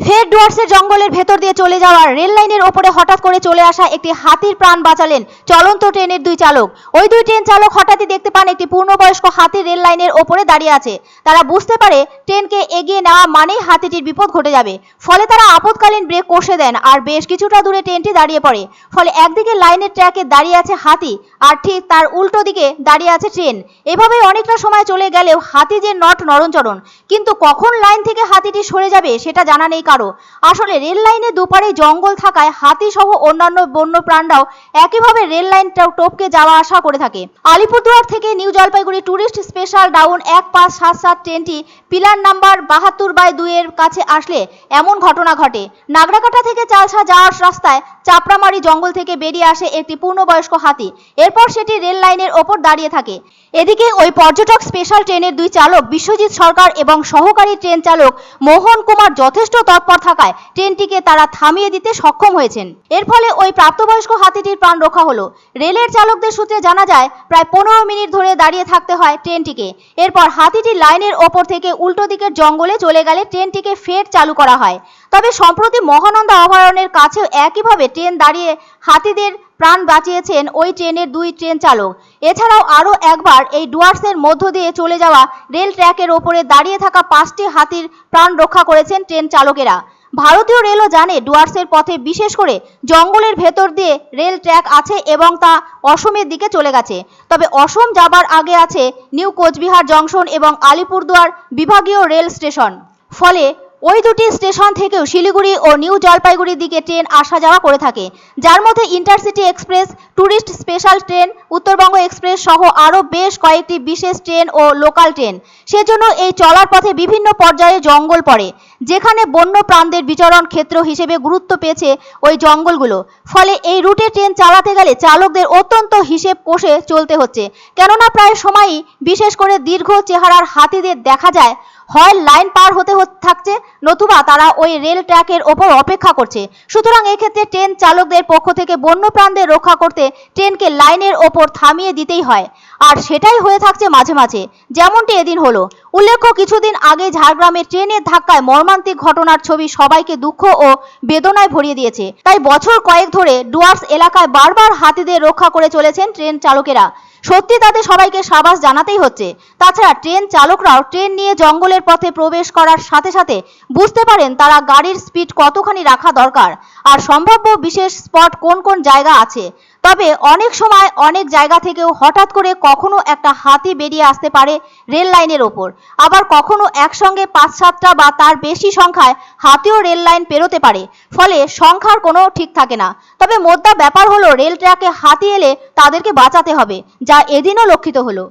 ফের ডুয়ার্সের জঙ্গলের ভেতর দিয়ে চলে যাওয়া রেল লাইনের ওপরে হঠাৎ করে চলে আসা একটি হাতির প্রাণ বাঁচালেন চলন্ত ট্রেনের দুই চালক। ওই দুই ট্রেন চালক হঠাৎই দেখতে পান একটি পূর্ণবয়স্ক হাতি রেল লাইনের ওপরে দাঁড়িয়ে আছে। তারা বুঝতে পারে ট্রেনকে এগিয়ে নেওয়া মানেই হাতিটির বিপদ ঘটে যাবে। ফলে তারা আপৎকালীন ব্রেক কষে দেন আর বেশ কিছুটা দূরে ট্রেনটি দাঁড়িয়ে পড়ে। ফলে একদিকে লাইনের ট্র্যাকে দাঁড়িয়ে আছে হাতি আর ঠিক তার উল্টো দিকে দাঁড়িয়ে আছে ট্রেন। এভাবেই অনেকটা সময় চলে গেলেও হাতি যে নট নরণচরণ কিন্তু কখন লাইন থেকে হাতিটি সরে যাবে সেটা জানা নেই কারও। আসলে রেল লাইনের দুপারে জঙ্গল থাকায় হাতি সহ অন্যান্য বন্য প্রাণরাও একইভাবে রেল লাইন টপকে যাওয়া আসা করে থাকে। আলিপুরদুয়ার থেকে New Jalpaiguri tourist special down এক পাঁচ সাত সাত ট্রেনটি পিলার নাম্বার বাহাত্তর বাই দুইয়ের কাছে আসলে এমন ঘটনা ঘটে। নাগরাকাটা থেকে চালসা যাওয়ার রাস্তায় চাপড়ামারি জঙ্গল থেকে বেরিয়ে আসে একটি পূর্ণবয়স্ক হাতি। এরপর সেটি রেল লাইনের ওপর দাঁড়িয়ে থাকে। এদিকে ওই পর্যটক স্পেশাল ট্রেনের দুই চালক বিশ্বজিৎ সরকার এবং সহকারী ট্রেন চালক মোহন কুমার যথেষ্ট তৎপর থাকায় ট্রেনটিকে তারা থামিয়ে দিতে সক্ষম হয়েছেন। এর ফলে ওই প্রাপ্তবয়স্ক হাতিটির প্রাণ রক্ষা হলো। রেলের চালকদের সূত্রে জানা যায়, প্রায় পনেরো মিনিট ধরে দাঁড়িয়ে থাকতে হয় ট্রেনটিকে। এরপর হাতিটি লাইনের ওপর থেকে উল্টো দিকের জঙ্গলে চলে গেলে ট্রেনটিকে ফের চালু করা হয়। তবে সম্প্রতি মহানন্দা অভয়ারণ্যের কাছেও একইভাবে ট্রেন দাঁড়িয়ে হাতিদের প্রাণ বাঁচিয়েছেন ওই ট্রেনের দুই ট্রেন চালক। এছাড়াও আরও একবার এই ডুয়ার্সের মধ্য দিয়ে চলে যাওয়া রেল ট্র্যাকের ওপরে দাঁড়িয়ে থাকা পাঁচটি হাতির প্রাণ রক্ষা করেছেন ট্রেন চালকেরা। ভারতীয় রেলও জানে ডুয়ার্সের পথে বিশেষ করে জঙ্গলের ভেতর দিয়ে রেল ট্র্যাক আছে এবং তা অসমের দিকে চলে গেছে। তবে অসম যাবার আগে আছে নিউ কোচবিহার জংশন এবং আলিপুরদুয়ার বিভাগীয় রেল স্টেশন। ফলে ওই দুটি স্টেশন থেকেও শিলিগুড়ি ও নিউ জলপাইগুড়ির দিকে ট্রেন আসা যাওয়া করে থাকে। যার মধ্যে intercity express tourist special train, Uttarbanga express সহ আরও বেশ কয়েকটি বিশেষ ট্রেন ও লোকাল ট্রেন। সেজন্য এই চলার পথে বিভিন্ন পর্যায়ে জঙ্গল পড়ে, যেখানে বন্য প্রাণদের বিচরণ ক্ষেত্র হিসেবে গুরুত্ব পেয়েছে ওই জঙ্গলগুলো। ফলে এই রুটে ট্রেন চালাতে গেলে চালকদের অত্যন্ত হিসেব কষে চলতে হচ্ছে। কেননা প্রায় সময়ই বিশেষ করে দীর্ঘ চেহারার হাতিদের দেখা যায়। হয় লাইন পার হতে থাকছে, নতুবা তারা ওই রেল ট্র্যাকের ওপর অপেক্ষা করছে। সুতরাং এক্ষেত্রে ট্রেন চালকদের পক্ষ থেকে বন্যপ্রাণদের রক্ষা করতে ট্রেনকে লাইনের ওপর থামিয়ে দিতেই হয়। আর সেটাই হয়ে থাকছে মাঝে মাঝে, যেমনটি এদিন হলো। উল্লেখ্য, কিছুদিন আগে ঝাড়গ্রামে ট্রেনের ধাক্কায় মর্মান্তিক ঘটনার ছবি সবাইকে দুঃখ ও বেদনায় ভরিয়ে দিয়েছে। তাই বছর কয়েক ধরে ডুয়ার্স এলাকায় বারবার হাতিদের রক্ষা করে চলেছেন ট্রেন চালকেরা। সত্যি তাদের সবাইকে সাবাস জানাতেই হচ্ছে। তাছাড়া ট্রেন চালকরাও ট্রেন নিয়ে জঙ্গলের পথে প্রবেশ করার সাথে সাথে বুঝতে পারেন তারা গাড়ির স্পিড কতখানি রাখা দরকার আর সম্ভাব্য বিশেষ স্পট কোন কোন জায়গা আছে। তবে অনেক সময় অনেক জায়গা থেকেও হঠাৎ করে কখনো একটা হাতি বেরিয়ে আসতে পারে রেল লাইনের ওপর। আবার কখনো একসঙ্গে পাঁচ সাতটা বা তার বেশি সংখ্যায় হাতিও রেল লাইন পেরোতে পারে। ফলে সংখ্যার কোনো ঠিক থাকে না। তবে মোদ্দা ব্যাপার হলো রেল ট্র্যাকে হাতি এলে তাদেরকে বাঁচাতে হবে, যা এদিনও লক্ষিত হলো।